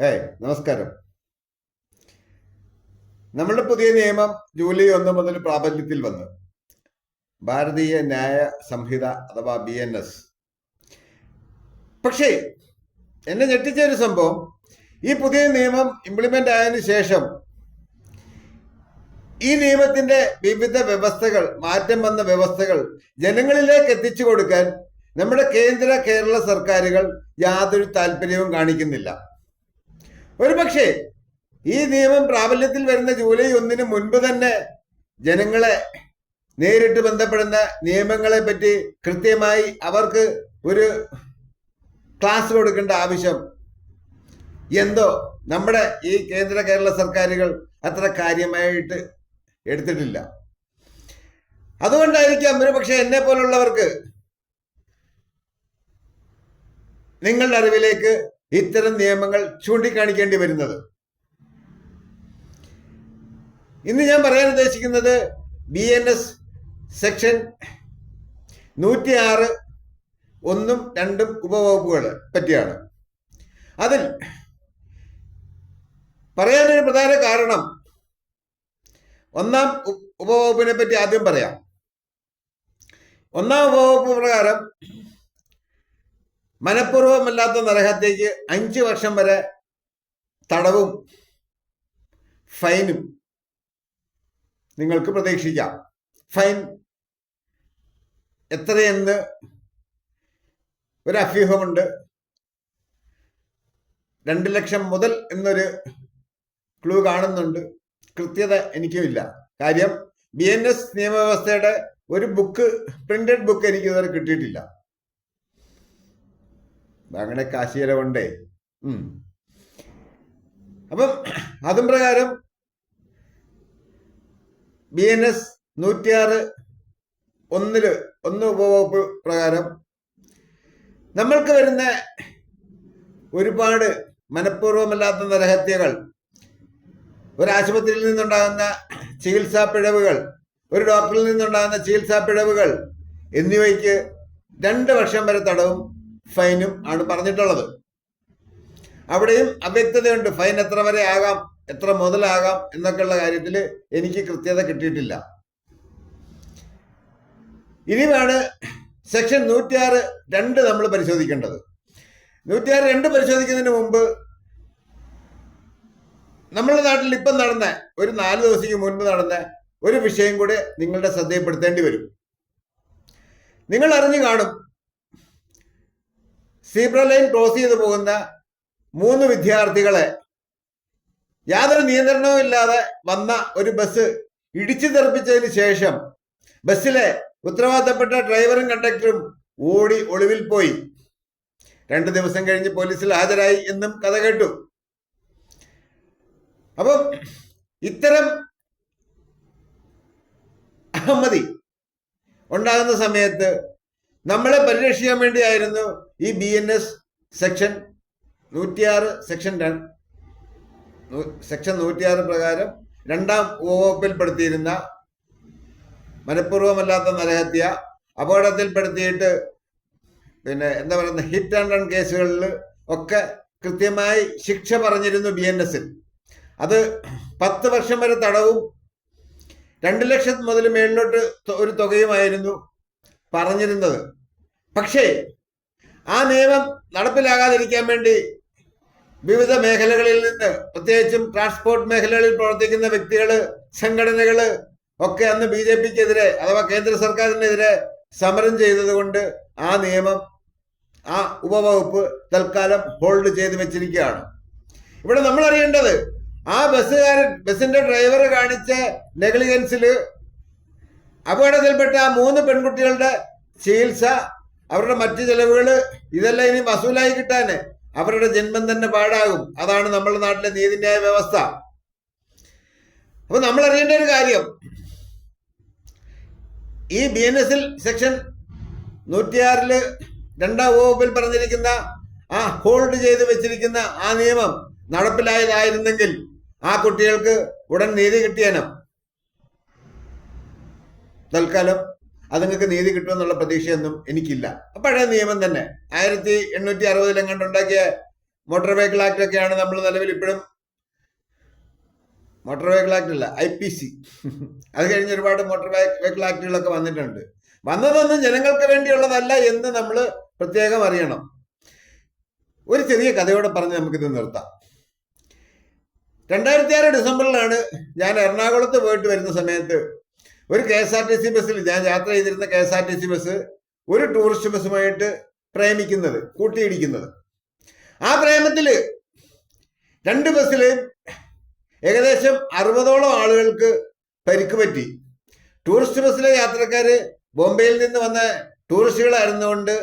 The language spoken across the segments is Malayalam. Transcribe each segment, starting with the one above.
ഹായ് നമസ്കാരം. നമ്മളുടെ പുതിയ നിയമം ജൂലൈ ഒന്ന് മുതൽ പ്രാബല്യത്തിൽ വന്നു. ഭാരതീയ ന്യായ സംഹിത അഥവാ ബി എൻ എസ്. പക്ഷേ എന്നെ ഞെട്ടിച്ച ഒരു സംഭവം. ഈ പുതിയ നിയമം ഇംപ്ലിമെന്റ് ആയതിനു ശേഷം ഈ നിയമത്തിന്റെ വിവിധ വ്യവസ്ഥകൾ മാറ്റം വന്ന വ്യവസ്ഥകൾ ജനങ്ങളിലേക്ക് എത്തിച്ചു കൊടുക്കാൻ നമ്മുടെ കേന്ദ്ര കേരള സർക്കാരുകൾ യാതൊരു താല്പര്യവും കാണിക്കുന്നില്ല. ഒരുപക്ഷെ ഈ നിയമം പ്രാബല്യത്തിൽ വരുന്ന ജൂലൈ ഒന്നിന് മുൻപ് തന്നെ ജനങ്ങളെ നേരിട്ട് ബന്ധപ്പെടുന്ന നിയമങ്ങളെ പറ്റി കൃത്യമായി അവർക്ക് ഒരു ക്ലാസ് കൊടുക്കേണ്ട ആവശ്യം എന്തോ നമ്മുടെ ഈ കേന്ദ്ര കേരള സർക്കാരുകൾ അത്ര കാര്യമായിട്ട് എടുത്തിട്ടില്ല. അതുകൊണ്ടായിരിക്കാം ഒരു പക്ഷെ എന്നെ പോലുള്ളവർക്ക് നിങ്ങളുടെ അറിവിലേക്ക് ഇത്തരം നിയമങ്ങൾ ചൂണ്ടിക്കാണിക്കേണ്ടി വരുന്നത്. ഇന്ന് ഞാൻ പറയാൻ ഉദ്ദേശിക്കുന്നത് ബി എൻ എസ് സെക്ഷൻ നൂറ്റി ആറ് ഒന്നും രണ്ടും ഉപവകുപ്പുകൾ പറ്റിയാണ്. അതിൽ പറയാനൊരു പ്രധാന കാരണം ഒന്നാം ഉപവകുപ്പിനെ പറ്റി ആദ്യം പറയാം. ഒന്നാം ഉപവകുപ്പ് പ്രകാരം മനഃപൂർവമല്ലാത്ത നരഹത്യക്ക് അഞ്ച് വർഷം വരെ തടവും ഫൈനും നിങ്ങൾക്ക് പ്രതീക്ഷിക്കാം. ഫൈൻ എത്രയെന്ന് ഒരു അഭ്യൂഹമുണ്ട് രണ്ട് ലക്ഷം മുതൽ എന്നൊരു ക്ലൂ കാണുന്നുണ്ട്. കൃത്യത എനിക്കുമില്ല. കാര്യം ബി എൻ എസ് നിയമവ്യവസ്ഥയുടെ ഒരു ബുക്ക് പ്രിന്റഡ് ബുക്ക് എനിക്ക് ഇതുവരെ കിട്ടിയിട്ടില്ല. അങ്ങനെ കാശിയില കൊണ്ടേ. അപ്പം അതും പ്രകാരം ബി എൻ എസ് നൂറ്റിയാറ് ഒന്നിൽ ഒന്ന് ഉപവകുപ്പ് പ്രകാരം നമ്മൾക്ക് വരുന്ന ഒരുപാട് മനഃപൂർവമല്ലാത്ത നരഹത്യകൾ ഒരു ആശുപത്രിയിൽ നിന്നുണ്ടാകുന്ന ചികിത്സാ പിഴവുകൾ ഒരു ഡോക്ടറിൽ നിന്നുണ്ടാകുന്ന ചികിത്സാ പിഴവുകൾ എന്നിവയ്ക്ക് രണ്ട് വർഷം വരെ തടവും ഫൈനും ആണ് പറഞ്ഞിട്ടുള്ളത്. അവിടെയും അവ്യക്തതയുണ്ട്. ഫൈൻ എത്ര വരെ ആകാം എത്ര മുതലാകാം എന്നൊക്കെയുള്ള കാര്യത്തിൽ എനിക്ക് കൃത്യത കിട്ടിയിട്ടില്ല. ഇനിയാണ് സെക്ഷൻ നൂറ്റിയാറ് രണ്ട് നമ്മൾ പരിശോധിക്കേണ്ടത്. നൂറ്റിയാറ് രണ്ട് പരിശോധിക്കുന്നതിന് മുമ്പ് നമ്മുടെ നാട്ടിൽ ഇപ്പം നടന്ന ഒരു നാല് ദിവസത്തേക്ക് മുൻപ് നടന്ന ഒരു വിഷയം കൂടെ നിങ്ങളുടെ ശ്രദ്ധയിൽപ്പെടുത്തേണ്ടി വരും. നിങ്ങൾ അറിഞ്ഞു കാണും സീബ്ര ലൈൻ ക്രോസ് ചെയ്തു പോകുന്ന മൂന്ന് വിദ്യാർത്ഥികളെ യാതൊരു നിയന്ത്രണവും ഇല്ലാതെ വന്ന ഒരു ബസ് ഇടിച്ചു തെറിപ്പിച്ചതിന് ശേഷം ബസ്സിലെ ഉത്തരവാദിത്തപ്പെട്ട ഡ്രൈവറും കണ്ടക്ടറും ഓടി ഒളിവിൽ പോയി. രണ്ടു ദിവസം കഴിഞ്ഞ് പോലീസിൽ ഹാജരായി എന്നും കഥ കേട്ടു. അപ്പം ഇത്തരം അഹമ്മതി ഉണ്ടാകുന്ന സമയത്ത് നമ്മളെ പരിരക്ഷിക്കാൻ വേണ്ടിയായിരുന്നു ഈ ബി എൻ എസ് സെക്ഷൻ നൂറ്റിയാറ് സെക്ഷൻ സെക്ഷൻ നൂറ്റിയാറ് പ്രകാരം രണ്ടാം വകുപ്പിൽപ്പെടുത്തിയിരുന്ന മനഃപൂർവമല്ലാത്ത നരഹത്യ അപകടത്തിൽപ്പെടുത്തിയിട്ട് പിന്നെ എന്താ പറയുന്ന ഹിറ്റ് ആൻഡ് റൺ കേസുകളിൽ ഒക്കെ കൃത്യമായി ശിക്ഷ പറഞ്ഞിരുന്നു ബി എൻ എസിൽ അത് പത്ത് വർഷം വരെ തടവും രണ്ട് ലക്ഷം മുതൽ മേളിലോട്ട് ഒരു തുകയുമായിരുന്നു പറഞ്ഞിരുന്നത്. പക്ഷേ ആ നിയമം നടപ്പിലാകാതിരിക്കാൻ വേണ്ടി വിവിധ മേഖലകളിൽ നിന്ന് പ്രത്യേകിച്ചും ട്രാൻസ്പോർട്ട് മേഖലകളിൽ പ്രവർത്തിക്കുന്ന വ്യക്തികൾ സംഘടനകൾ ഒക്കെ അന്ന് ബി ജെ പിക്കെതിരെ അഥവാ കേന്ദ്ര സർക്കാരിനെതിരെ സമരം ചെയ്തതുകൊണ്ട് ആ നിയമം ആ ഉപവകുപ്പ് തൽക്കാലം ഹോൾഡ് ചെയ്ത് വെച്ചിരിക്കുകയാണ്. ഇവിടെ നമ്മൾ അറിയേണ്ടത് ആ ബസ്സുകാരൻ ബസ്സിന്റെ ഡ്രൈവർ കാണിച്ച നെഗ്ലിജൻസിൽ അപകടത്തിൽപ്പെട്ട ആ മൂന്ന് പെൺകുട്ടികളുടെ ചികിത്സ അവരുടെ മറ്റ് ചെലവുകൾ ഇതെല്ലാം ഇനി വസൂലായി കിട്ടാന്. അവരുടെ ജന്മം തന്നെ പാടാകും അതാണ് നമ്മുടെ നാട്ടിലെ നീതിന്യായ വ്യവസ്ഥ. അപ്പൊ നമ്മൾ അറിയേണ്ട ഒരു കാര്യം. ഈ ബി എൻ എസിൽ സെക്ഷൻ നൂറ്റിയാറിൽ രണ്ടാം വകുപ്പിൽ പറഞ്ഞിരിക്കുന്ന ആ ഹോൾഡ് ചെയ്ത് വെച്ചിരിക്കുന്ന ആ നിയമം നടപ്പിലായതായിരുന്നെങ്കിൽ ആ കുട്ടികൾക്ക് ഉടൻ നീതി കിട്ടിയേനെ. തൽക്കാലം അതുങ്ങൾക്ക് നീതി കിട്ടുമെന്നുള്ള പ്രതീക്ഷയൊന്നും എനിക്കില്ല. പഴയ നിയമം തന്നെ. ആയിരത്തി എണ്ണൂറ്റി അറുപതിലെങ്ങാണ്ട് ഉണ്ടാക്കിയ മോട്ടോർ വെഹിക്കിൾ ആക്ട് ഒക്കെയാണ് നമ്മൾ നിലവിൽ ഇപ്പോഴും മോട്ടോർ വെഹിക്കിൾ ആക്ട് അല്ല ഐ പി സി. അത് കഴിഞ്ഞ് ഒരുപാട് മോട്ടോർ വെഹിക്കിൾ ആക്ടുകളൊക്കെ വന്നിട്ടുണ്ട്. വന്നതൊന്നും ജനങ്ങൾക്ക് വേണ്ടിയുള്ളതല്ല എന്ന് നമ്മൾ പ്രത്യേകം അറിയണം. ഒരു ചെറിയ കഥയോടെ പറഞ്ഞ് നമുക്കിത് നിർത്താം. രണ്ടായിരത്തി ആറ് ഡിസംബറിലാണ് ഞാൻ എറണാകുളത്ത് പോയിട്ട് വരുന്ന സമയത്ത് ഒരു K S R T C ബസ്സിൽ ഞാൻ യാത്ര ചെയ്തിരുന്ന K S R T C bus ഒരു ടൂറിസ്റ്റ് ബസ്സുമായിട്ട് പ്രേമിക്കുന്നത് കൂട്ടിയിടിക്കുന്നത്. ആ പ്രേമത്തിൽ രണ്ട് ബസ്സിൽ ഏകദേശം അറുപതോളം ആളുകൾക്ക് പരിക്ക് പറ്റി. ടൂറിസ്റ്റ് ബസ്സിലെ യാത്രക്കാർ ബോംബെയിൽ നിന്ന് വന്ന ടൂറിസ്റ്റുകളായിരുന്നുകൊണ്ട്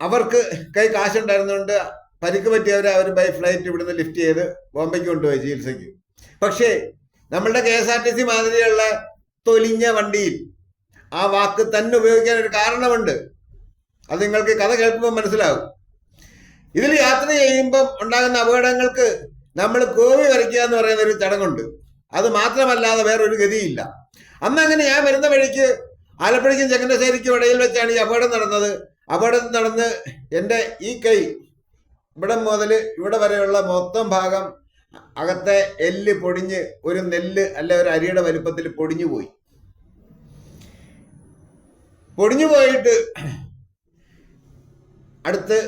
അവർക്ക് കൈ കാശുണ്ടായിരുന്നുകൊണ്ട് പരിക്ക് പറ്റിയവരെ അവർ ബൈ ഫ്ലൈറ്റ് ഇവിടുന്ന് ലിഫ്റ്റ് ചെയ്ത് ബോംബെക്ക് കൊണ്ടുപോയി ചികിത്സയ്ക്ക്. പക്ഷേ നമ്മളുടെ K S R T C മാതിരിയുള്ള തൊലിഞ്ഞ വണ്ടിയിൽ. ആ വാക്ക് തന്നെ ഉപയോഗിക്കാൻ ഒരു കാരണമുണ്ട്. അത് നിങ്ങൾക്ക് കഥ കേൾക്കുമ്പോൾ മനസ്സിലാകും ഇതിൽ യാത്ര ചെയ്യുമ്പം ഉണ്ടാകുന്ന അപകടങ്ങൾക്ക് നമ്മൾ കോവി വരയ്ക്കുക എന്ന് പറയുന്ന ഒരു ചടങ്ങുണ്ട്. അത് മാത്രമല്ലാതെ വേറൊരു ഗതിയില്ല. അന്ന് അങ്ങനെ ഞാൻ വരുന്ന വഴിക്ക് ആലപ്പുഴയ്ക്കും ചങ്ങനാശ്ശേരിക്കും ഇടയിൽ വെച്ചാണ് ഈ അപകടം നടന്നത്. അപകടം നടന്ന് എന്റെ ഈ കൈ ഇവിടെ മുതൽ ഇവിടെ വരെയുള്ള മൊത്തം ഭാഗം അകത്തെ എല്ല് പൊടിഞ്ഞ് ഒരു നെല്ല് അല്ല ഒരു അരിയുടെ വലുപ്പത്തിൽ പൊടിഞ്ഞു പോയി പൊടിഞ്ഞു പോയിട്ട് അടുത്ത്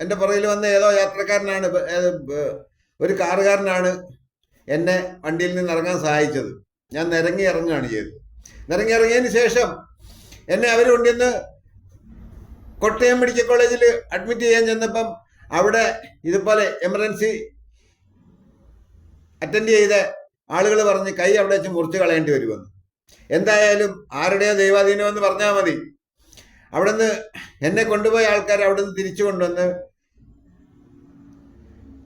എന്റെ പുറകിൽ വന്ന ഏതോ യാത്രക്കാരനാണ് ഒരു കാറുകാരനാണ് എന്നെ വണ്ടിയിൽ നിന്ന് ഇറങ്ങാൻ സഹായിച്ചത്. ഞാൻ നിരങ്ങി ഇറങ്ങുകയാണ് ചെയ്തത്. നിരങ്ങി ഇറങ്ങിയതിന് ശേഷം എന്നെ അവർ കൊണ്ടുവന്ന് കോട്ടയം മെഡിക്കൽ കോളേജിൽ അഡ്മിറ്റ് ചെയ്യാൻ ചെന്നപ്പം അവിടെ ഇതുപോലെ എമർജൻസി അറ്റൻഡ് ചെയ്ത ആളുകൾ പറഞ്ഞ് കൈ അവിടെ വെച്ച് മുറിച്ച് കളയേണ്ടി വരുമെന്ന് എന്തായാലും ആരുടെയോ ദൈവാധീനം എന്ന് പറഞ്ഞാൽ മതി. അവിടുന്ന് എന്നെ കൊണ്ടുപോയ ആൾക്കാർ അവിടുന്ന് തിരിച്ചു കൊണ്ടുവന്ന്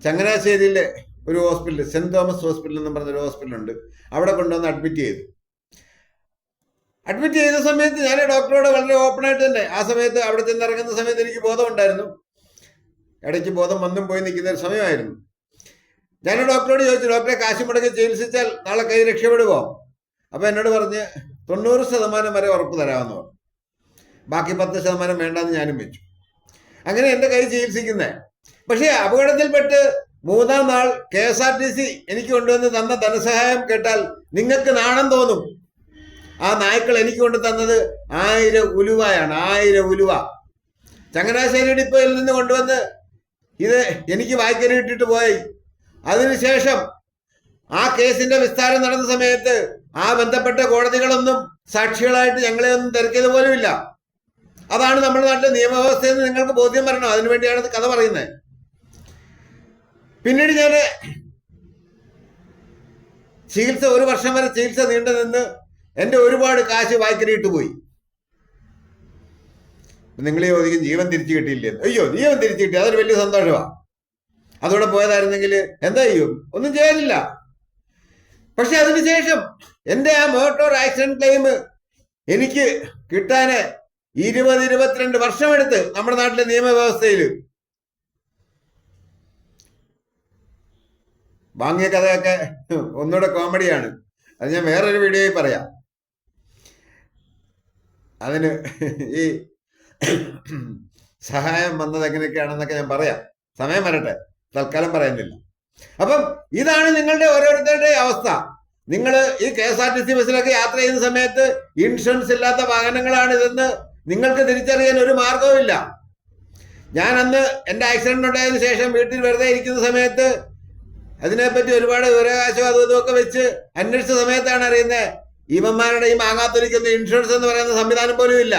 ചങ്ങനാശ്ശേരിയിലെ ഒരു ഹോസ്പിറ്റൽ സെന്റ് തോമസ് ഹോസ്പിറ്റൽ എന്ന് പറഞ്ഞൊരു ഹോസ്പിറ്റലുണ്ട്. അവിടെ കൊണ്ടുവന്ന് അഡ്മിറ്റ് ചെയ്തു. അഡ്മിറ്റ് ചെയ്ത സമയത്ത് ഞാൻ ഡോക്ടറോട് വളരെ ഓപ്പണായിട്ട് തന്നെ ആ സമയത്ത് അവിടെ ചെന്ന് ഇറങ്ങുന്ന സമയത്ത് എനിക്ക് ബോധമുണ്ടായിരുന്നു. ഇടയ്ക്ക് ബോധം വന്നും പോയി നിൽക്കുന്ന ഒരു സമയമായിരുന്നു. ഞാൻ ഡോക്ടറോട് ചോദിച്ചു ഡോക്ടറെ കാശ് മുടക്കി ചികിത്സിച്ചാൽ നാളെ കൈ രക്ഷപ്പെടുമോ അപ്പൊ എന്നോട് പറഞ്ഞ് തൊണ്ണൂറ് ശതമാനം വരെ ഉറപ്പ് തരാമെന്ന് പറഞ്ഞു. ബാക്കി പത്ത് ശതമാനം വേണ്ടെന്ന് ഞാനും വെച്ചു. അങ്ങനെ എന്റെ കൈ ചികിത്സിക്കുന്നേ. പക്ഷേ അപകടത്തിൽപ്പെട്ട് മൂന്നാം നാൾ K S R T C എനിക്ക് കൊണ്ടുവന്ന് തന്ന ധനസഹായം കേട്ടാൽ നിങ്ങൾക്ക് നാണം തോന്നും. ആ നായ്ക്കൾ എനിക്ക് കൊണ്ട് തന്നത് ആയിരം ഉലുവയാണ് ആയിരം ഉലുവ. ചങ്ങനാശ്ശേരി ഡിപ്പോയിൽ നിന്ന് കൊണ്ടുവന്ന് ഇത് എനിക്ക് വായിക്കരുട്ടിട്ട് പോയി. അതിനുശേഷം ആ കേസിന്റെ വിസ്താരം നടന്ന സമയത്ത് ആ ബന്ധപ്പെട്ട കോടതികളൊന്നും സാക്ഷികളായിട്ട് ഞങ്ങളെ ഒന്നും തിരക്കിയത് പോലുമില്ല അതാണ് നമ്മുടെ നാട്ടിലെ നിയമവ്യവസ്ഥയെന്ന് നിങ്ങൾക്ക് ബോധ്യം വരണം? അതിനുവേണ്ടിയാണ് വേണ്ടിയാണ് കഥ പറയുന്നത്. പിന്നീട് ഞാൻ ചികിത്സ ഒരു വർഷം വരെ ചികിത്സ നീണ്ടു നിന്ന് എന്റെ ഒരുപാട് കാശ് വായ്ക്കരിയിട്ട് പോയി. നിങ്ങളെ ചോദിക്കും ജീവൻ തിരിച്ചു കിട്ടിയില്ലേ? അയ്യോ ജീവൻ തിരിച്ചു കിട്ടി. അതൊരു വലിയ സന്തോഷമാണ് അതോടെ പോയതായിരുന്നെങ്കിൽ എന്താ ചെയ്യും? ഒന്നും ചെയ്യാനില്ല. പക്ഷെ അതിനുശേഷം എന്റെ ആ മോട്ടോർ ആക്സിഡന്റ് ക്ലെയിം എനിക്ക് കിട്ടാന് ഇരുപത് ഇരുപത്തിരണ്ട് വർഷമെടുത്ത് നമ്മുടെ നാട്ടിലെ നിയമവ്യവസ്ഥയിൽ വാങ്ങിയ കഥയൊക്കെ ഒന്നുകൂടെ കോമഡിയാണ്. അത് ഞാൻ വേറൊരു വീഡിയോയിൽ പറയാം. അതിന് ഈ സഹായം വന്നത് എങ്ങനെയൊക്കെയാണെന്നൊക്കെ ഞാൻ പറയാം. സമയം വരട്ടെ. തൽക്കാലം പറയുന്നില്ല. അപ്പം ഇതാണ് നിങ്ങളുടെ ഓരോരുത്തരുടെ അവസ്ഥ. നിങ്ങൾ ഈ K S R T C ബസ്സിലൊക്കെ യാത്ര ചെയ്യുന്ന സമയത്ത് ഇൻഷുറൻസ് ഇല്ലാത്ത വാഹനങ്ങളാണ് ഇതെന്ന് നിങ്ങൾക്ക് തിരിച്ചറിയാൻ ഒരു മാർഗവുമില്ല ഞാൻ അന്ന് എന്റെ ആക്സിഡന്റ് ഉണ്ടായതിനു ശേഷം വീട്ടിൽ വെറുതെ ഇരിക്കുന്ന സമയത്ത് അതിനെപ്പറ്റി ഒരുപാട് വിവരാവകാശം അതും ഇതുമൊക്കെ വെച്ച് അന്വേഷിച്ച സമയത്താണ് അറിയുന്നത്. ഇവന്മാരുടെ ഈ ഇൻഷുറൻസ് എന്ന് പറയുന്ന സംവിധാനം പോലും ഇല്ല.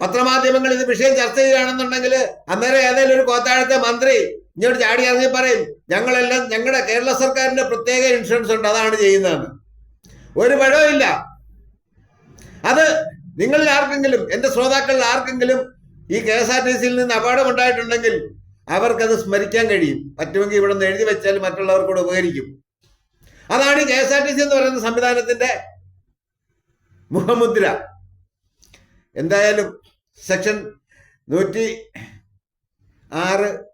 പത്രമാധ്യമങ്ങൾ ഇത് വിഷയം ചർച്ച ചെയ്യുകയാണെന്നുണ്ടെങ്കിൽ അന്നേരം ഏതെങ്കിലും ഒരു കോത്താഴത്തെ മന്ത്രി ഇങ്ങോട്ട് ചാടി ഇറങ്ങി പറയും ഞങ്ങളെല്ലാം ഞങ്ങളുടെ കേരള സർക്കാരിന്റെ പ്രത്യേക ഇൻഷുറൻസ് ഉണ്ട് അതാണ് ചെയ്യുന്നതെന്ന്. ഒരു പഴമില്ല അത് നിങ്ങളിൽ ആർക്കെങ്കിലും എന്റെ ശ്രോതാക്കളിൽ ആർക്കെങ്കിലും ഈ കെ എസ് ആർ ടി സിയിൽ നിന്ന് അപകടം ഉണ്ടായിട്ടുണ്ടെങ്കിൽ അവർക്കത് സ്മരിക്കാൻ കഴിയും. പറ്റുമെങ്കിൽ ഇവിടെ നിന്ന് എഴുതി വെച്ചാൽ മറ്റുള്ളവർക്കൂടെ ഉപകരിക്കും. അതാണ് ഈ K S R T C എന്ന് പറയുന്ന സംവിധാനത്തിന്റെ മുഖമുദ്ര. എന്തായാലും സെക്ഷൻ നൂറ്റി ആറ്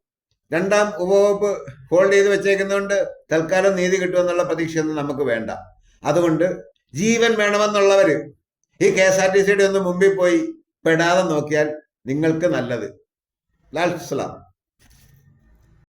രണ്ടാം ഉപവകുപ്പ് ഹോൾഡ് ചെയ്ത് വെച്ചേക്കുന്നതുകൊണ്ട് തൽക്കാലം നീതി കിട്ടുമെന്നുള്ള പ്രതീക്ഷയൊന്നും നമുക്ക് വേണ്ട. അതുകൊണ്ട് ജീവൻ വേണമെന്നുള്ളവർ ഈ കെ എസ് ആർ ടി സിയുടെ ഒന്ന് മുമ്പിൽ പോയി പെടാതെ നോക്കിയാൽ നിങ്ങൾക്ക് നല്ലത്. ലാൽ